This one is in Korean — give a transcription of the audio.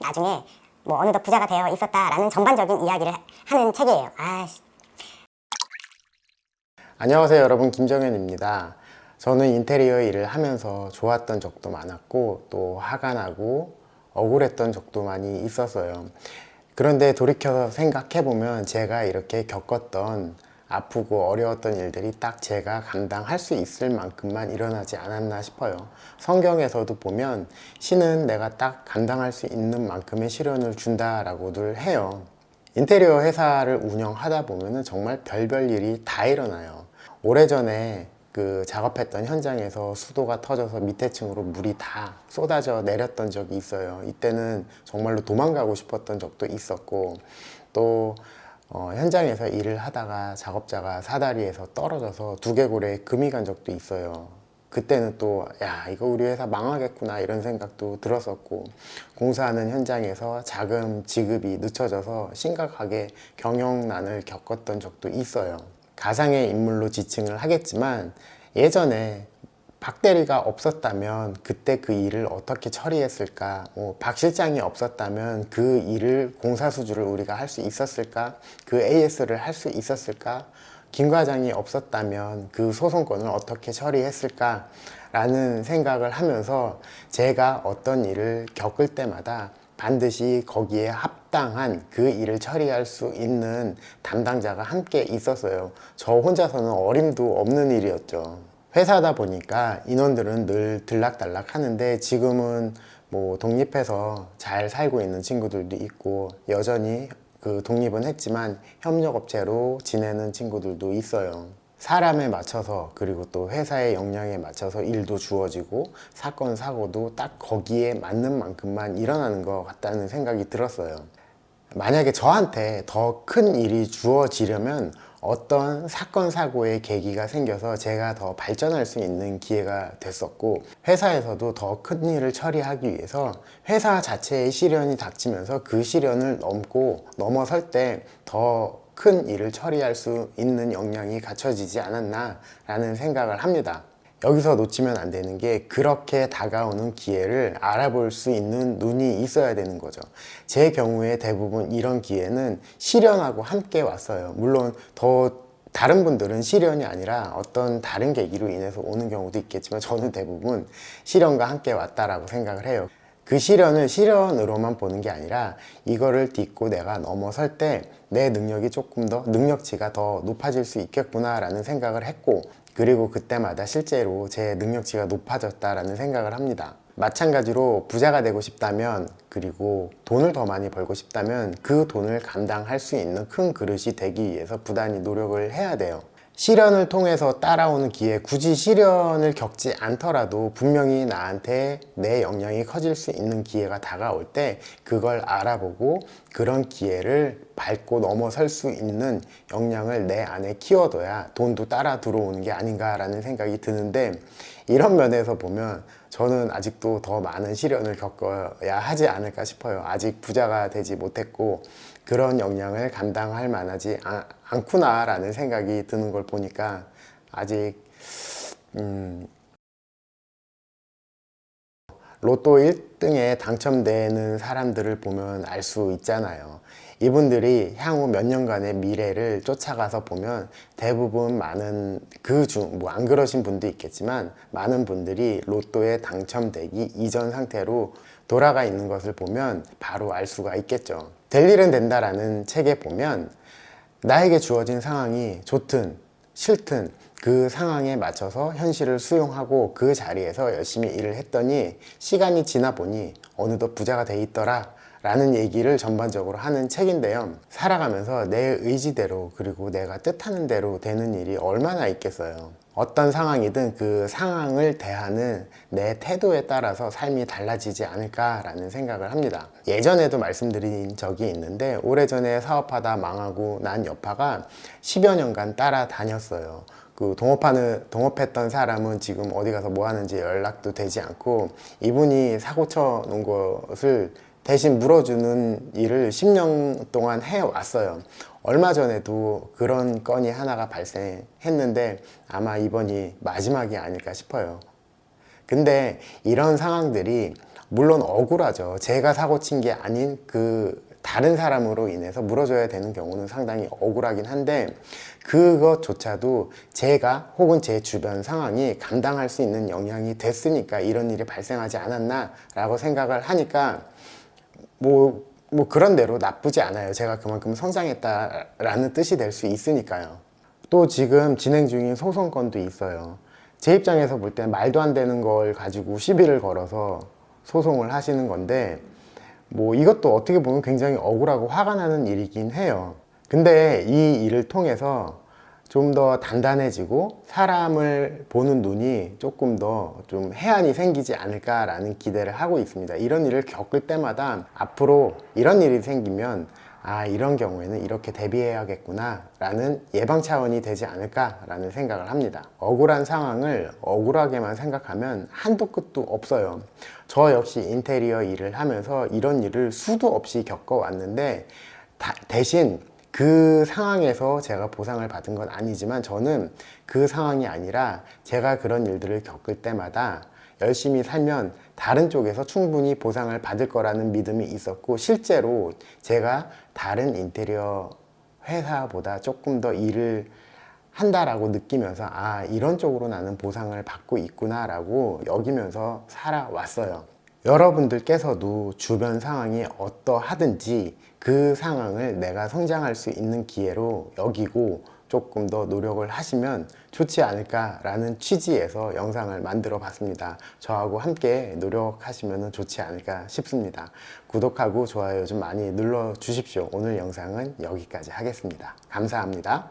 나중에 뭐 어느덧 부자가 되어 있었다라는 전반적인 이야기를 하- 하는 책이에요. 아, 안녕하세요 여러분. 김정현입니다. 저는 인테리어 일을 하면서 좋았던 적도 많았고 또 화가 나고 억울했던 적도 많이 있었어요. 그런데 돌이켜서 생각해보면 제가 이렇게 겪었던 아프고 어려웠던 일들이 딱 제가 감당할 수 있을 만큼만 일어나지 않았나 싶어요 성경에서도 보면 신은 내가 딱 감당할 수 있는 만큼의 시련을 준다라고들 해요 인테리어 회사를 운영하다 보면은 정말 별별 일이 다 일어나요. 오래전에 그 작업했던 현장에서 수도가 터져서 밑에 층으로 물이 다 쏟아져 내렸던 적이 있어요. 이때는 정말로 도망가고 싶었던 적도 있었고 또 어, 현장에서 일을 하다가 작업자가 사다리에서 떨어져서 두개골에 금이 간 적도 있어요. 그때는 또, 야, 이거 우리 회사 망하겠구나, 이런 생각도 들었었고, 공사하는 현장에서 자금 지급이 늦춰져서 심각하게 경영난을 겪었던 적도 있어요. 가상의 인물로 지칭을 하겠지만, 예전에 박 대리가 없었다면 그때 그 일을 어떻게 처리했을까? 뭐, 박 실장이 없었다면 그 일을 공사 수주를 우리가 할 수 있었을까? 그 AS를 할 수 있었을까? 김 과장이 없었다면 그 소송권을 어떻게 처리했을까? 라는 생각을 하면서 제가 어떤 일을 겪을 때마다 반드시 거기에 합당한 그 일을 처리할 수 있는 담당자가 함께 있었어요. 저 혼자서는 어림도 없는 일이었죠. 회사다 보니까 인원들은 늘 들락달락 하는데 지금은 뭐 독립해서 잘 살고 있는 친구들도 있고 여전히 그 독립은 했지만 협력업체로 지내는 친구들도 있어요. 사람에 맞춰서 그리고 또 회사의 역량에 맞춰서 일도 주어지고 사건 사고도 딱 거기에 맞는 만큼만 일어나는 것 같다는 생각이 들었어요. 만약에 저한테 더 큰 일이 주어지려면 어떤 사건 사고의 계기가 생겨서 제가 더 발전할 수 있는 기회가 됐었고 회사에서도 더 큰 일을 처리하기 위해서 회사 자체의 시련이 닥치면서 그 시련을 넘고 넘어설 때더 큰 일을 처리할 수 있는 역량이 갖춰지지 않았나라는 생각을 합니다. 여기서 놓치면 안 되는 게 그렇게 다가오는 기회를 알아볼 수 있는 눈이 있어야 되는 거죠. 제 경우에 대부분 이런 기회는 시련하고 함께 왔어요. 물론 더 다른 분들은 시련이 아니라 어떤 다른 계기로 인해서 오는 경우도 있겠지만 저는 대부분 시련과 함께 왔다라고 생각을 해요. 그 시련을 시련으로만 보는 게 아니라 이거를 딛고 내가 넘어설 때 내 능력이 조금 더 능력치가 더 높아질 수 있겠구나라는 생각을 했고 그리고 그때마다 실제로 제 능력치가 높아졌다라는 생각을 합니다. 마찬가지로 부자가 되고 싶다면 그리고 돈을 더 많이 벌고 싶다면 그 돈을 감당할 수 있는 큰 그릇이 되기 위해서 부단히 노력을 해야 돼요. 시련을 통해서 따라오는 기회, 굳이 시련을 겪지 않더라도 분명히 나한테 내 역량이 커질 수 있는 기회가 다가올 때 그걸 알아보고 그런 기회를 밟고 넘어설 수 있는 역량을 내 안에 키워둬야 돈도 따라 들어오는 게 아닌가라는 생각이 드는데 이런 면에서 보면 저는 아직도 더 많은 시련을 겪어야 하지 않을까 싶어요. 아직 부자가 되지 못했고 그런 역량을 감당할 만하지 아- 않구나라는 생각이 드는 걸 보니까 아직 음, 로또 1등에 당첨되는 사람들을 보면 알 수 있잖아요. 이분들이 향후 몇 년간의 미래를 쫓아가서 보면 대부분 많은 그 중, 뭐 안 그러신 분도 있겠지만 많은 분들이 로또에 당첨되기 이전 상태로 돌아가 있는 것을 보면 바로 알 수가 있겠죠. 될 일은 된다라는 책에 보면 나에게 주어진 상황이 좋든 싫든 그 상황에 맞춰서 현실을 수용하고 그 자리에서 열심히 일을 했더니 시간이 지나 보니 어느덧 부자가 돼 있더라 라는 얘기를 전반적으로 하는 책인데요. 살아가면서 내 의지대로 그리고 내가 뜻하는 대로 되는 일이 얼마나 있겠어요. 어떤 상황이든 그 상황을 대하는 내 태도에 따라서 삶이 달라지지 않을까라는 생각을 합니다. 예전에도 말씀드린 적이 있는데 오래전에 사업하다 망하고 난 여파가 10여 년간 따라다녔어요. 그 동업하는 동업했던 사람은 지금 어디 가서 뭐 하는지 연락도 되지 않고 이분이 사고 쳐 놓은 것을 대신 물어주는 일을 10년 동안 해왔어요. 얼마 전에도 그런 건이 하나가 발생했는데 아마 이번이 마지막이 아닐까 싶어요. 근데 이런 상황들이 물론 억울하죠. 제가 사고 친 게 아닌 그 다른 사람으로 인해서 물어줘야 되는 경우는 상당히 억울하긴 한데 그것조차도 제가 혹은 제 주변 상황이 감당할 수 있는 영향이 됐으니까 이런 일이 발생하지 않았나 라고 생각을 하니까 뭐, 뭐 그런 대로 나쁘지 않아요. 제가 그만큼 성장했다라는 뜻이 될 수 있으니까요. 또 지금 진행 중인 소송건도 있어요. 제 입장에서 볼 때 말도 안 되는 걸 가지고 시비를 걸어서 소송을 하시는 건데 뭐 이것도 어떻게 보면 굉장히 억울하고 화가 나는 일이긴 해요. 근데 이 일을 통해서 좀 더 단단해지고 사람을 보는 눈이 조금 더 좀 해안이 생기지 않을까라는 기대를 하고 있습니다. 이런 일을 겪을 때마다 앞으로 이런 일이 생기면 아, 이런 경우에는 이렇게 대비해야겠구나 라는 예방 차원이 되지 않을까 라는 생각을 합니다. 억울한 상황을 억울하게만 생각하면 한도 끝도 없어요. 저 역시 인테리어 일을 하면서 이런 일을 수도 없이 겪어왔는데 다- 대신 그 상황에서 제가 보상을 받은 건 아니지만 저는 그 상황이 아니라 제가 그런 일들을 겪을 때마다 열심히 살면 다른 쪽에서 충분히 보상을 받을 거라는 믿음이 있었고 실제로 제가 다른 인테리어 회사보다 조금 더 일을 한다라고 느끼면서 아 이런 쪽으로 나는 보상을 받고 있구나라고 여기면서 살아왔어요. 여러분들께서도 주변 상황이 어떠하든지 그 상황을 내가 성장할 수 있는 기회로 여기고 조금 더 노력을 하시면 좋지 않을까라는 취지에서 영상을 만들어 봤습니다. 저하고 함께 노력하시면 좋지 않을까 싶습니다. 구독하고 좋아요 좀 많이 눌러 주십시오. 오늘 영상은 여기까지 하겠습니다. 감사합니다.